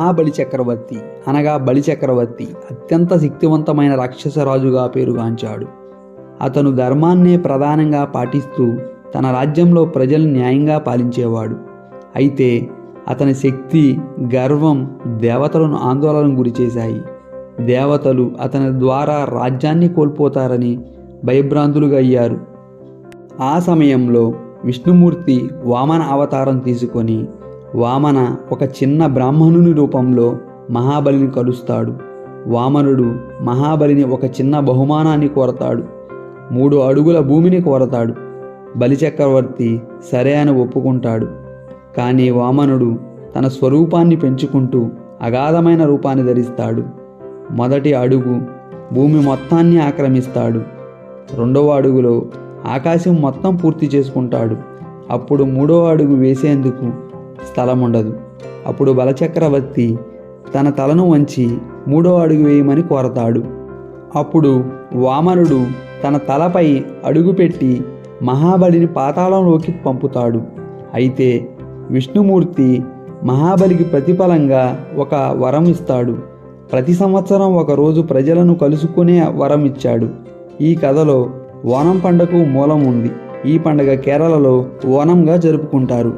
మహాబలి చక్రవర్తి అనగా బలి చక్రవర్తి అత్యంత శక్తివంతమైన రాక్షసరాజుగా పేరుగాంచాడు. అతను ధర్మాన్నే ప్రధానంగా పాటిస్తూ తన రాజ్యంలో ప్రజలు న్యాయంగా పాలించేవాడు. అయితే అతని శక్తి గర్వం దేవతలను ఆందోళనకు గురిచేశాయి దేవతలు అతని ద్వారా రాజ్యాన్ని కోల్పోతారని భయభ్రాంతులుగా అయ్యారు. ఆ సమయంలో విష్ణుమూర్తి వామన అవతారం తీసుకొని వామన ఒక చిన్న బ్రాహ్మణుని రూపంలో మహాబలిని కలుస్తాడు. వామనుడు మహాబలిని ఒక చిన్న బహుమానాన్ని కోరతాడు. మూడు అడుగుల భూమిని కోరతాడు. బలిచక్రవర్తి సరే అని ఒప్పుకుంటాడు. కానీ వామనుడు తన స్వరూపాన్ని పెంచుకుంటూ అగాధమైన రూపాన్ని ధరిస్తాడు. మొదటి అడుగు భూమి మొత్తాన్ని ఆక్రమిస్తాడు. రెండవ అడుగులో ఆకాశం మొత్తం పూర్తి చేసుకుంటాడు. అప్పుడు మూడవ అడుగు వేసేందుకు స్థలం ఉండదు. అప్పుడు బలచక్రవర్తి తన తలను వంచి మూడో అడుగు వేయమని కోరతాడు. అప్పుడు వామనుడు తన తలపై అడుగుపెట్టి మహాబలిని పాతాళంలోకి పంపుతాడు. అయితే విష్ణుమూర్తి మహాబలికి ప్రతిఫలంగా ఒక వరం ఇస్తాడు. ప్రతి సంవత్సరం ఒక రోజు ప్రజలను కలుసుకునే వరం ఇచ్చాడు. ఈ కథలో ఓనం పండగకు మూలం ఉంది. ఈ పండగ కేరళలో ఓనంగా జరుపుకుంటారు.